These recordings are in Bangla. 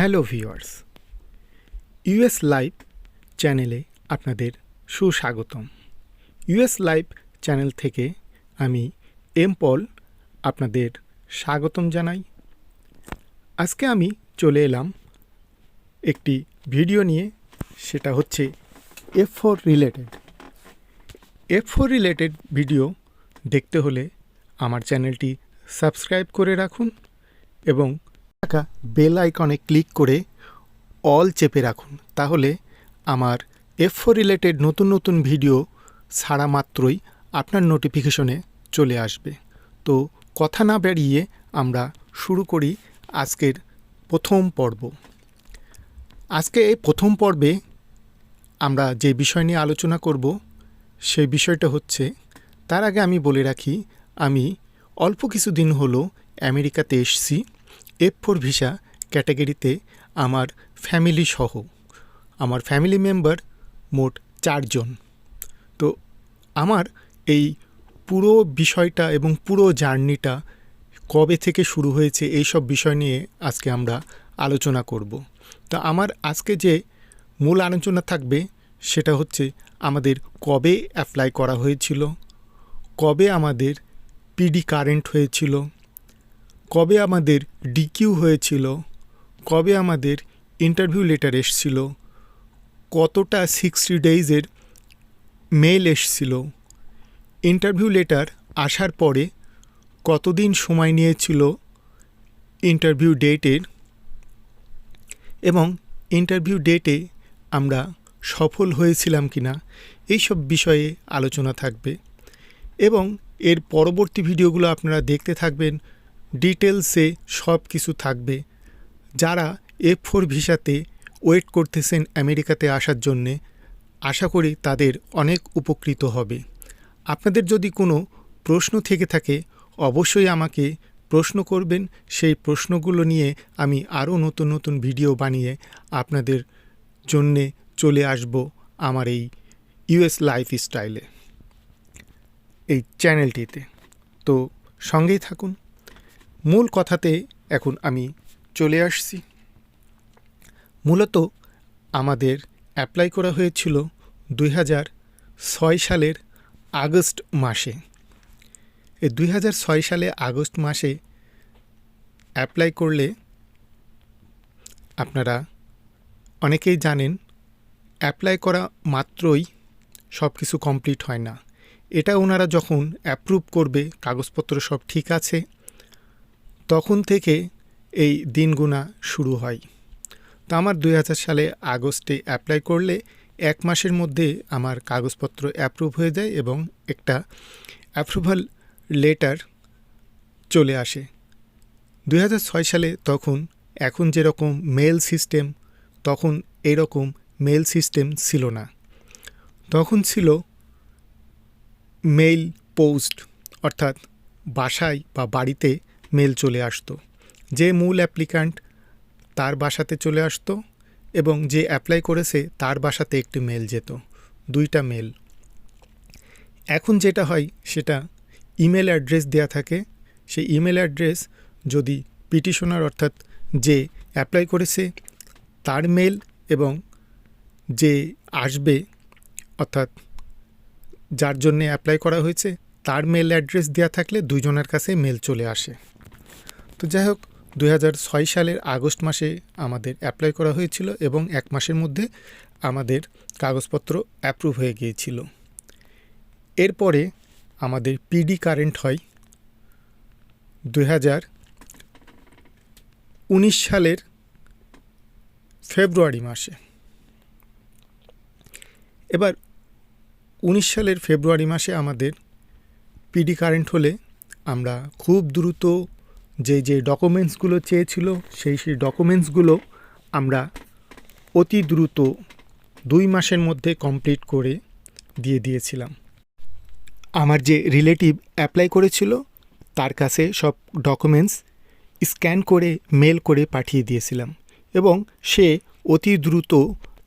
হ্যালো ভিউয়ার্স, ইউএস লাইভ চ্যানেলে আপনাদের সুস্বাগতম। ইউএস লাইভ চ্যানেল থেকে আমি এম পল আপনাদের স্বাগতম জানাই। আজকে আমি চলে এলাম একটি ভিডিও নিয়ে, সেটা হচ্ছে F four related. F four related video দেখতে হলে আমার চ্যানেলটি সাবস্ক্রাইব করে রাখুন এবং থাকা বেল আইকনে ক্লিক করে অল চেপে রাখুন। তাহলে আমার এফ রিলেটেড নতুন নতুন ভিডিও ছাড়া মাত্রই আপনার নোটিফিকেশনে চলে আসবে। তো কথা না বেরিয়ে আমরা শুরু করি আজকের প্রথম পর্ব। আজকে এই প্রথম পর্বে আমরা যে বিষয় নিয়ে আলোচনা করব, সেই বিষয়টা হচ্ছে, তার আগে আমি বলে রাখি, আমি অল্প কিছুদিন হলো আমেরিকাতে এসছি। এফ ফোর ভিসা ক্যাটাগরিতে আমার ফ্যামিলি সহ। আমার ফ্যামিলি মেম্বার মোট চারজন। তো আমার এই পুরো বিষয়টা এবং পুরো জার্নিটা কবে থেকে শুরু হয়েছে এই সব বিষয় নিয়ে আজকে আমরা আলোচনা করব। তো আমার আজকে যে মূল আলোচনা থাকবে সেটা হচ্ছে আমাদের কবে অ্যাপ্লাই করা হয়েছিল, কবে আমাদের পিডি কারেন্ট হয়েছিল কবে আমাদের ডিকিউ হয়েছিল? কবে আমাদের ইন্টারভিউ লেটার এসছিল? কতটা সিক্সটি ডেইজের মেল এসছিল? ইন্টারভিউ লেটার আসার পরে কতদিন সময় নিয়েছিল ইন্টারভিউ ডেটের এবং ইন্টারভিউ ডেটে আমরা সফল হয়েছিলাম কিনা? এইসব বিষয়ে আলোচনা থাকবে। এবং এর পরবর্তী ভিডিওগুলো আপনারা দেখতে থাকবেন। ডিটেলসে সব কিছু থাকবে। যারা এফ ফোর ভিসাতে ওয়েট করতেছেন আমেরিকাতে আসার জন্যে, আশা করি তাদের অনেক উপকৃত হবে। আপনাদের যদি কোনো প্রশ্ন থেকে থাকে, অবশ্যই আমাকে প্রশ্ন করবেন। সেই প্রশ্নগুলো নিয়ে আমি আরও নতুন নতুন ভিডিও বানিয়ে আপনাদের জন্যে চলে আসব আমার এই ইউএস লাইফ স্টাইলে এই চ্যানেলটিতে। তো সঙ্গেই থাকুন। মূল কথাতে এখন আমি চলে আসছি। মূলত আমাদের অ্যাপ্লাই করা হয়েছিল দুই হাজার ছয় সালের আগস্ট মাসে। এই দুই হাজার ছয় সালে আগস্ট মাসে অ্যাপ্লাই করলে আপনারা অনেকেই জানেন অ্যাপ্লাই করা মাত্রই সব কিছু কমপ্লিট হয় না। এটা ওনারা যখন অ্যাপ্রুভ করবে, কাগজপত্র সব ঠিক আছে তখন থেকে এই দিনগুনা শুরু হয়। তো আমার দুই হাজার সালে আগস্টে অ্যাপ্লাই করলে এক মাসের মধ্যে আমার কাগজপত্র অ্যাপ্রুভ হয়ে যায় এবং একটা অ্যাপ্রুভাল লেটার চলে আসে। দু হাজার ছয় সালে তখন এখন যেরকম মেল সিস্টেম তখন এরকম মেল সিস্টেম ছিল না। তখন ছিল মেইল পোস্ট অর্থাৎ বাসায় বা বাড়িতে মেল চলে আসতো। যে মূল অ্যাপ্লিক্যান্ট তার বাসাতে চলে আসতো এবং যে অ্যাপ্লাই করেছে তার বাসাতে একটি মেল যেত, দুইটা মেল। এখন যেটা হয় সেটা ইমেল অ্যাড্রেস দেয়া থাকে। সেই ইমেল অ্যাড্রেস যদি পিটিশনার অর্থাৎ যে অ্যাপ্লাই করেছে তার মেল এবং যে আসবে অর্থাৎ যার জন্যে অ্যাপ্লাই করা হয়েছে তার মেল অ্যাড্রেস দেওয়া থাকলে দুজনের কাছে মেল চলে আসে। তো যাই হোক দু হাজার ছয় সালের আগস্ট মাসে আমাদের অ্যাপ্লাই করা হয়েছিল এবং এক মাসের মধ্যে আমাদের কাগজপত্র অ্যাপ্রুভ হয়ে গিয়েছিল। এরপরে আমাদের পিডি কারেন্ট হয় দুই উনিশ সালের ফেব্রুয়ারি মাসে। এবার উনিশ সালের ফেব্রুয়ারি মাসে আমাদের পিডি কারেন্ট হলে আমরা খুব দ্রুত যে যে ডকুমেন্টসগুলো চেয়েছিল, সেই সেই ডকুমেন্টসগুলো আমরা অতি দ্রুত দুই মাসের মধ্যে কমপ্লিট করে দিয়ে দিয়েছিলাম। আমার যে রিলেটিভ অ্যাপ্লাই করেছিল, তার কাছে সব ডকুমেন্টস স্ক্যান করে মেল করে পাঠিয়ে দিয়েছিলাম এবং সে অতি দ্রুত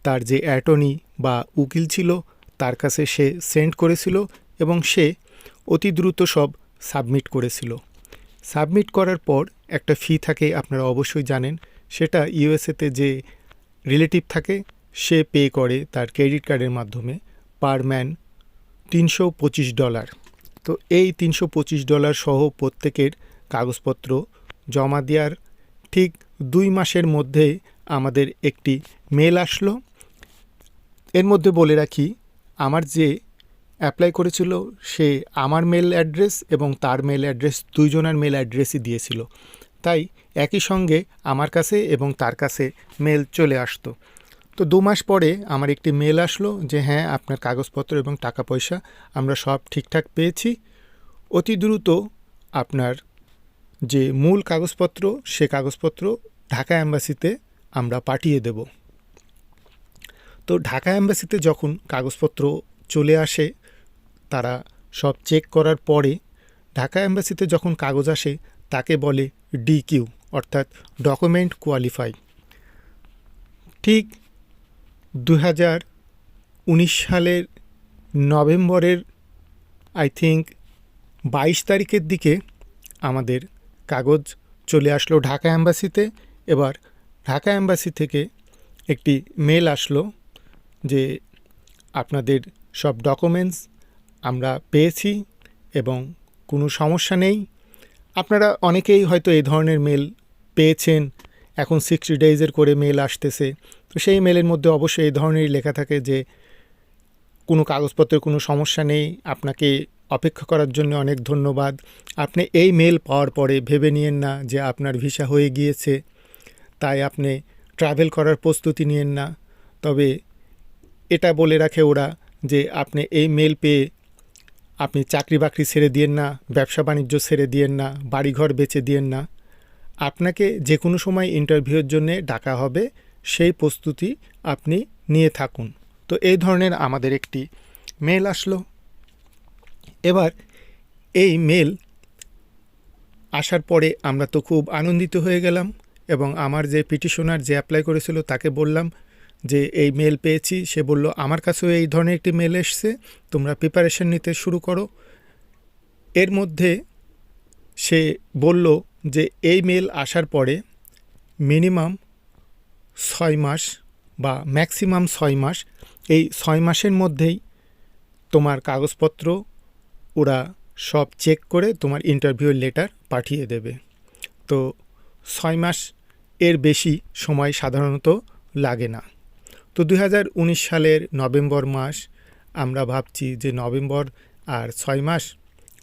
তার যে অ্যাটর্নি বা উকিল ছিল, তার কাছে সে সেন্ড করেছিল এবং সে অতি দ্রুত সব সাবমিট করেছিল। সাবমিট করার পর একটা ফি থাকে, আপনারা অবশ্যই জানেন। সেটা ইউএসএতে যে রিলেটিভ থাকে, সে পে করে তার ক্রেডিট কার্ডের মাধ্যমে পার ম্যান তিনশো পঁচিশ ডলার তো এই তিনশো পঁচিশ ডলার সহ প্রত্যেকের কাগজপত্র জমা দেওয়ার ঠিক দুই মাসের মধ্যে আমাদের একটি মেল আসলো। এর মধ্যে বলে রাখি, আমার যে অ্যাপ্লাই করেছিল, সে আমার মেল অ্যাড্রেস এবং তার মেল অ্যাড্রেস দুইজনের মেল অ্যাড্রেসই দিয়েছিল। তাই একই সঙ্গে আমার কাছে এবং তার কাছে মেল চলে আসতো। তো দু মাস পরে আমার একটি মেল আসলো যে হ্যাঁ আপনার কাগজপত্র এবং টাকা পয়সা আমরা সব ঠিকঠাক পেয়েছি। অতি দ্রুত আপনার যে মূল কাগজপত্র, সে কাগজপত্র ঢাকা অ্যাম্বাসিতে আমরা পাঠিয়ে দেব। তো ঢাকা অ্যাম্বাসিতে যখন কাগজপত্র চলে আসে তারা সব চেক করার পরে ঢাকা অ্যাম্বাসিতে যখন কাগজ আসে, তাকে বলে ডিকিউ অর্থাৎ ডকুমেন্ট কোয়ালিফাই। ঠিক দু উনিশ সালের নভেম্বরের আই থিঙ্ক বাইশ তারিখের দিকে আমাদের কাগজ চলে আসলো ঢাকা অ্যাম্বাসিতে এবার ঢাকা অ্যাম্বাসি থেকে একটি মেল আসলো যে আপনাদের সব ডকুমেন্টস আমরা পেয়েছি এবং কোনো সমস্যা নেই। আপনারা অনেকেই হয়তো এই ধরনের মেল পেয়েছেন। এখন সিক্সটি ডেজের করে মেল আসতেছে। তো সেই মেলের মধ্যে অবশ্যই এই ধরনেরই লেখা থাকে যে, কোনো কাগজপত্রের কোনো সমস্যা নেই। আপনাকে অপেক্ষা করার জন্য অনেক ধন্যবাদ। আপনি এই মেল পাওয়ার পরে ভেবে নিয়েন না যে আপনার ভিসা হয়ে গিয়েছে। তাই আপনি ট্রাভেল করার প্রস্তুতি নিয়েন না। তবে এটা বলে রাখে ওরা যে, আপনি এই মেল পেয়ে আপনি চাকরি বাকরি ছেড়ে দিয়েন না, ব্যবসা বাণিজ্য ছেড়ে দিয়েন না, বাড়িঘর বেচে দিয়েন না। আপনাকে যে কোনো সময় ইন্টারভিউর জন্য ডাকা হবে, সেই প্রস্তুতি আপনি নিয়ে থাকুন। তো এই ধরনের আমাদের একটি মেল আসলো। এবার এই মেল আসার পরে আমরা তো খুব আনন্দিত হয়ে গেলাম এবং আমার যে পিটিশনার যে অ্যাপ্লাই করেছিল তাকে বললাম যে এই মেল পেয়েছি, সে বলল, আমার কাছেও এই ধরনের একটি মেল এসছে, তোমরা প্রিপারেশন নিতে শুরু করো। এর মধ্যে সে বলল যে, এই মেল আসার পরে মিনিমাম ছয় মাস বা ম্যাক্সিমাম ছয় মাস, এই ছয় মাসের মধ্যেই তোমার কাগজপত্র, ওরা সব চেক করে তোমার ইন্টারভিউ লেটার পাঠিয়ে দেবে। তো ছয় মাস এর বেশি সময় সাধারণত লাগে না। তো দু হাজার উনিশ সালের নভেম্বর মাস, আমরা ভাবছি যে নভেম্বর আর ছয় মাস,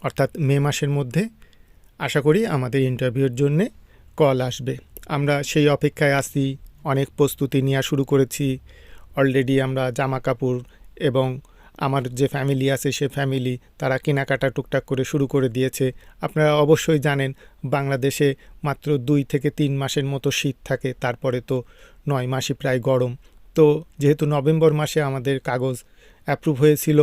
অর্থাৎ মে মাসের মধ্যে, আশা করি আমাদের ইন্টারভিউর জন্যে কল আসবে। আমরা সেই অপেক্ষায় আসি অনেক প্রস্তুতি নেওয়া শুরু করেছি অলরেডি আমরা জামা কাপড় এবং আমার যে ফ্যামিলি আছে, সে ফ্যামিলি তারা কেনাকাটা টুকটাক করে শুরু করে দিয়েছে। আপনারা অবশ্যই জানেন, বাংলাদেশে মাত্র দুই থেকে তিন মাসের মতো শীত থাকে, তারপরে তো নয় মাসই প্রায় গরম। তো যেহেতু নভেম্বর মাসে আমাদের কাগজ অ্যাপ্রুভ হয়েছিল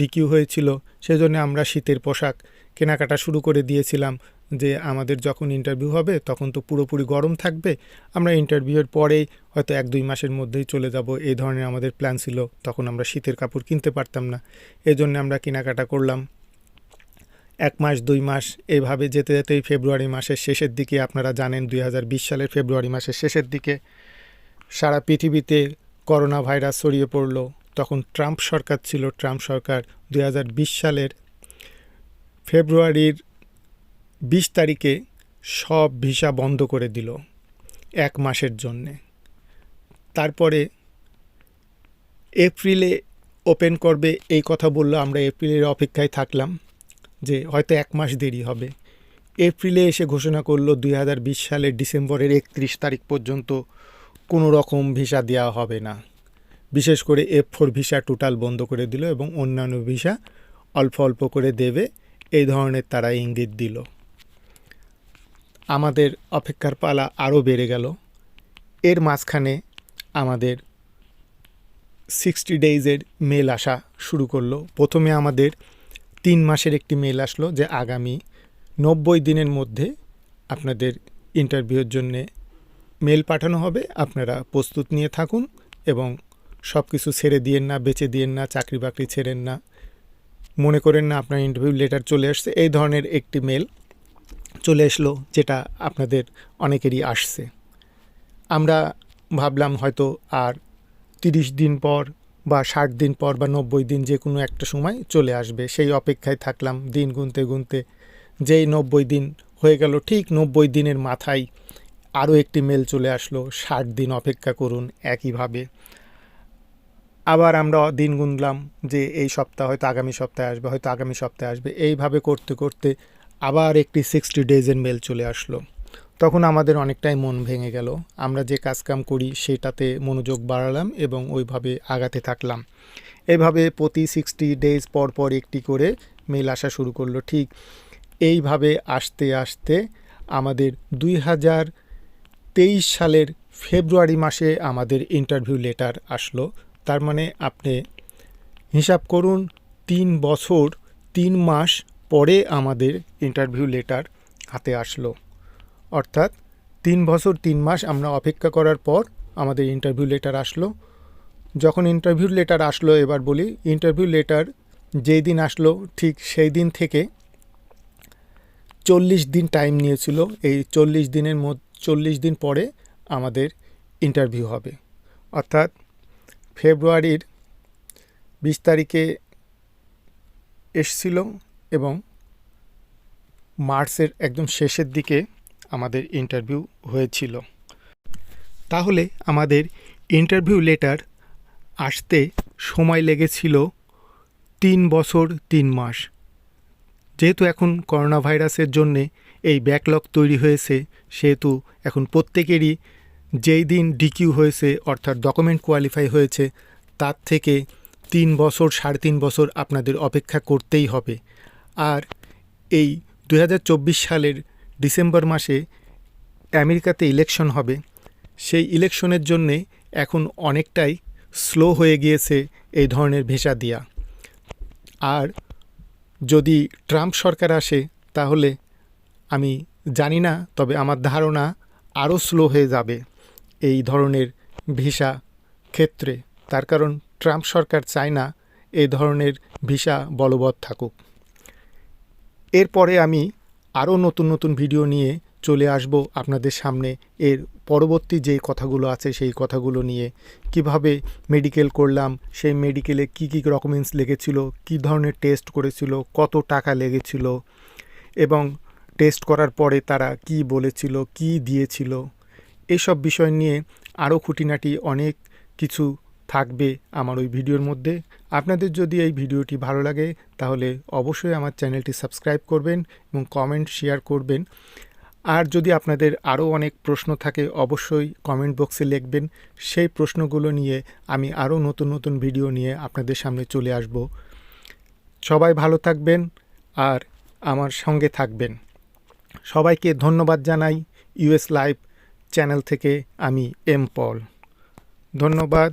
ডিকিউ হয়েছিল, সেজন্য আমরা শীতের পোশাক কেনাকাটা শুরু করে দিয়েছিলাম যে আমাদের যখন ইন্টারভিউ হবে তখন তো পুরোপুরি গরম থাকবে, আমরা ইন্টারভিউয়ের পরেই হয়তো এক দুই মাসের মধ্যেই চলে যাব, এই ধরনের আমাদের প্ল্যান ছিল, তখন আমরা শীতের কাপড় কিনতে পারতাম না এই জন্য আমরা কেনাকাটা করলাম। এক মাস, দুই মাস এইভাবে যেতে যেতেই ফেব্রুয়ারি মাসের শেষের দিকে, আপনারা জানেন দুই হাজার বিশ সালের ফেব্রুয়ারি মাসের শেষের দিকে সারা পৃথিবীতে করোনা ভাইরাস ছড়িয়ে পড়ল। তখন ট্রাম্প সরকার ছিল, ট্রাম্প সরকার দু হাজার বিশ সালের ফেব্রুয়ারির বিশ তারিখে সব ভিসা বন্ধ করে দিল এক মাসের জন্যে। তারপরে এপ্রিলে ওপেন করবে এই কথা বলল, আমরা এপ্রিলের অপেক্ষায় থাকলাম যে হয়তো এক মাস দেরি হবে। এপ্রিলে এসে ঘোষণা করল দুই হাজার বিশ সালের ডিসেম্বরের একত্রিশ তারিখ পর্যন্ত কোনো রকম ভিসা দেওয়া হবে না। বিশেষ করে এফ ফোর ভিসা টোটাল বন্ধ করে দিল এবং অন্যান্য ভিসা অল্প অল্প করে দেবে, এই ধরনের তারা ইঙ্গিত দিল। আমাদের অপেক্ষার পালা আরও বেড়ে গেল। এর মাঝখানে আমাদের সিক্সটি ডেইজের মেল আসা শুরু করল। প্রথমে আমাদের তিন মাসের একটি মেল আসলো যে আগামী নব্বই দিনের মধ্যে আপনাদের ইন্টারভিউর জন্যে মেল পাঠানো হবে, আপনারা প্রস্তুত নিয়ে থাকুন এবং সব কিছু ছেড়ে দিয়েন না, বেঁচে দিয়েন না, চাকরি বাকরি ছেড়েন না। মনে করেন না আপনার ইন্টারভিউ লেটার চলে আসছে, এই ধরনের একটি মেল চলে আসলো যেটা আপনাদের অনেকেরই আসছে। আমরা ভাবলাম হয়তো আর তিরিশ দিন পর বা ষাট দিন পর বা নব্বই দিন যে কোনো একটা সময় চলে আসবে। সেই অপেক্ষায় থাকলাম, দিন গুনতে গুনতে। যেই নব্বই দিন হয়ে গেল, ঠিক নব্বই দিনের মাথায় আরও একটি মেল চলে আসলো, ষাট দিন অপেক্ষা করুন একইভাবে। আবার আমরা দিন গুনলাম যে এই সপ্তাহ হয়তো আগামী সপ্তাহে আসবে, হয়তো আগামী সপ্তাহে আসবে। এইভাবে করতে করতে আবার একটি সিক্সটি ডেজের মেল চলে আসলো। তখন আমাদের অনেকটাই মন ভেঙে গেল। আমরা যে কাজকাম করি সেটাতে মনোযোগ বাড়ালাম এবং ওইভাবে আগাতে থাকলাম। এভাবে প্রতি সিক্সটি ডেজ পর পর একটি করে মেল আসা শুরু করল। ঠিক এইভাবে আসতে আসতে আমাদের দুই হাজার তেইশ সালের ফেব্রুয়ারি মাসে আমাদের ইন্টারভিউ লেটার আসলো। তার মানে আপনি হিসাব করুন, তিন বছর, তিন মাস পরে আমাদের ইন্টারভিউ লেটার হাতে আসলো। অর্থাৎ তিন বছর, তিন মাস আমরা অপেক্ষা করার পর আমাদের ইন্টারভিউ লেটার আসলো। যখন ইন্টারভিউ লেটার আসলো, এবার বলি ইন্টারভিউ লেটার যেই দিন আসলো, ঠিক সেই দিন থেকে চল্লিশ দিন টাইম নিয়েছিল। এই চল্লিশ দিনের মধ্যে চল্লিশ দিন পরে আমাদের ইন্টারভিউ হবে। অর্থাৎ ফেব্রুয়ারির বিশ তারিখে এসছিল এবং মার্চের একদম শেষের দিকে আমাদের ইন্টারভিউ হয়েছিল। তাহলে আমাদের ইন্টারভিউ লেটার আসতে সময় লেগেছিল তিন বছর তিন মাস। যেহেতু এখন করোনা ভাইরাসের জন্যে এই ব্যাকলগ তৈরি হয়েছে, সেহেতু এখন প্রত্যেকেরই যেই দিন ডিকিউ হয়েছে, অর্থাৎ ডকুমেন্ট কোয়ালিফাই হয়েছে, তার থেকে তিন বছর, সাড়ে তিন বছর আপনাদের অপেক্ষা করতেই হবে। আর এই দু হাজার চব্বিশ সালের ডিসেম্বর মাসে আমেরিকাতে ইলেকশন হবে, সেই ইলেকশনের জন্যে এখন অনেকটাই স্লো হয়ে গিয়েছে এই ধরনের ভেসা দেওয়া আর যদি ট্রাম্প সরকার আসে, তাহলে আমি জানি না, তবে আমার ধারণা আরও স্লো হয়ে যাবে এই ধরনের ভিসা ক্ষেত্রে। তার কারণ, ট্রাম্প সরকার চায় না এই ধরনের ভিসা বলবৎ থাকুক। এরপরে আমি আরও নতুন নতুন ভিডিও নিয়ে চলে আসব আপনাদের সামনে। এর পরবর্তী যে কথাগুলো আছে, সেই কথাগুলো নিয়ে। কীভাবে মেডিকেল করলাম, সেই মেডিকেলে কি কী ডকুমেন্টস লেগেছিল, কি ধরনের টেস্ট করেছিল, কত টাকা লেগেছিল এবং টেস্ট করার পরে তারা কি বলেছিল, কি দিয়েছিল, এসব বিষয় নিয়ে আরও খুঁটিনাটি অনেক কিছু থাকবে আমার ওই ভিডিওর মধ্যে। আপনাদের যদি এই ভিডিওটি ভালো লাগে, তাহলে অবশ্যই আমার চ্যানেলটি সাবস্ক্রাইব করবেন এবং কমেন্ট শেয়ার করবেন। আর যদি আপনাদের আরও অনেক প্রশ্ন থাকে, অবশ্যই কমেন্ট বক্সে লিখবেন। সেই প্রশ্নগুলো নিয়ে আমি আরও নতুন নতুন ভিডিও নিয়ে আপনাদের সামনে চলে আসব। সবাই ভালো থাকবেন আর আমার সঙ্গে থাকবেন। সবাইকে ধন্যবাদ জানাই ইউএস লাইভ চ্যানেল থেকে আমি এম পল। ধন্যবাদ।